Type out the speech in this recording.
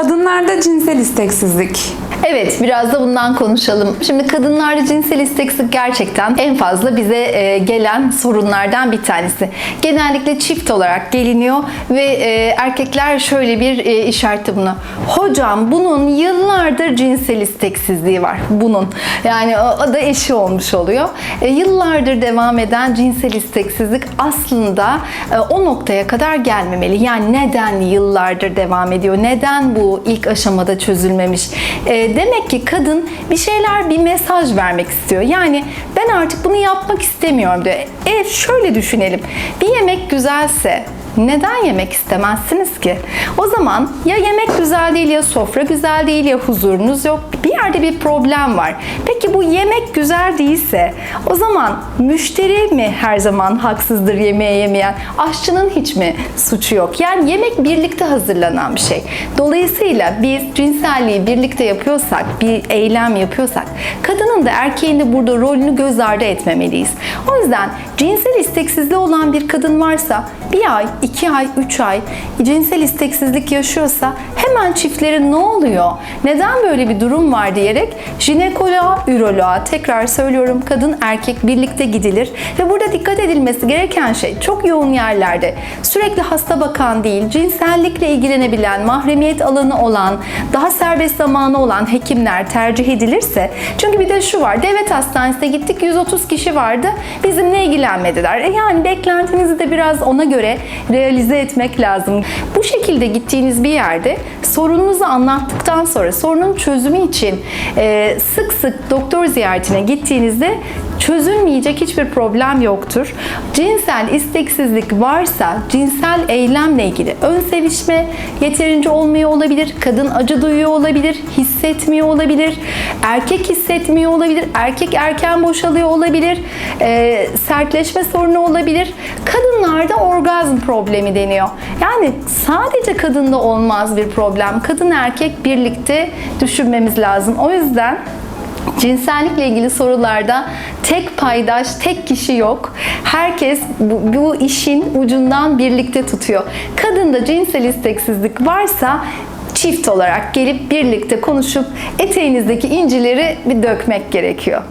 Kadınlarda cinsel isteksizlik. Evet, biraz da bundan konuşalım. Şimdi kadınlarda cinsel isteksizlik gerçekten en fazla bize e, gelen sorunlardan bir tanesi. Genellikle çift olarak geliniyor ve e, erkekler şöyle bir e, işaretti bunu. Hocam bunun yıllardır cinsel isteksizliği var. Bunun. Yani o, o da eşi olmuş oluyor. E, yıllardır devam eden cinsel isteksizlik aslında e, o noktaya kadar gelmemeli. Yani neden yıllardır devam ediyor? Neden bu ilk aşamada çözülmemiş? E, demek ki kadın bir şeyler, bir mesaj vermek istiyor. Yani ben artık bunu yapmak istemiyorum diyor. E şöyle düşünelim. Bir yemek güzelse neden yemek istemezsiniz ki? O zaman ya yemek güzel değil ya sofra güzel değil ya huzurunuz yok. Bir yerde bir problem var. Peki bu yemek güzel değilse o zaman müşteri mi her zaman haksızdır yemeğe yemeyen? Aşçının hiç mi suçu yok? Yani yemek birlikte hazırlanan bir şey. Dolayısıyla biz cinselliği birlikte yapıyorsak, bir eylem yapıyorsak kadının da erkeğin de burada rolünü göz ardı etmemeliyiz. O yüzden cinsel isteksizliği olan bir kadın varsa bir ay, iki ay, üç ay cinsel isteksizlik yaşıyorsa hemen çiftlerin ne oluyor? Neden böyle bir durum var diyerek jinekoloğa, üroloğa tekrar söylüyorum kadın erkek birlikte gidilir ve burada dikkat edilmesi gereken şey çok yoğun yerlerde sürekli hasta bakan değil, cinsellikle ilgilenebilen, mahremiyet alanı olan, daha serbest zamanı olan hekimler tercih edilirse çünkü bir de şu var devlet hastanesine gittik 130 kişi vardı bizimle ilgilenmediler. E yani beklentinizi de biraz ona göre realize etmek lazım. Bu şekilde gittiğiniz bir yerde sorununuzu anlattıktan sonra sorunun çözümü için sık sık doktor ziyaretine gittiğinizde çözülmeyecek hiçbir problem yoktur. Cinsel isteksizlik varsa cinsel eylemle ilgili ön sevişme yeterince olmuyor olabilir, kadın acı duyuyor olabilir, hissetmiyor olabilir, erkek hissetmiyor olabilir, erkek erken boşalıyor olabilir, e, sertleşme sorunu olabilir. Kadınlarda orgazm problemi deniyor. Yani sadece kadında olmaz bir problem. Kadın erkek birlikte düşünmemiz lazım. O yüzden Cinsellikle ilgili sorularda tek paydaş, tek kişi yok. Herkes bu, bu işin ucundan birlikte tutuyor. Kadında cinsel isteksizlik varsa çift olarak gelip birlikte konuşup eteğinizdeki incileri bir dökmek gerekiyor.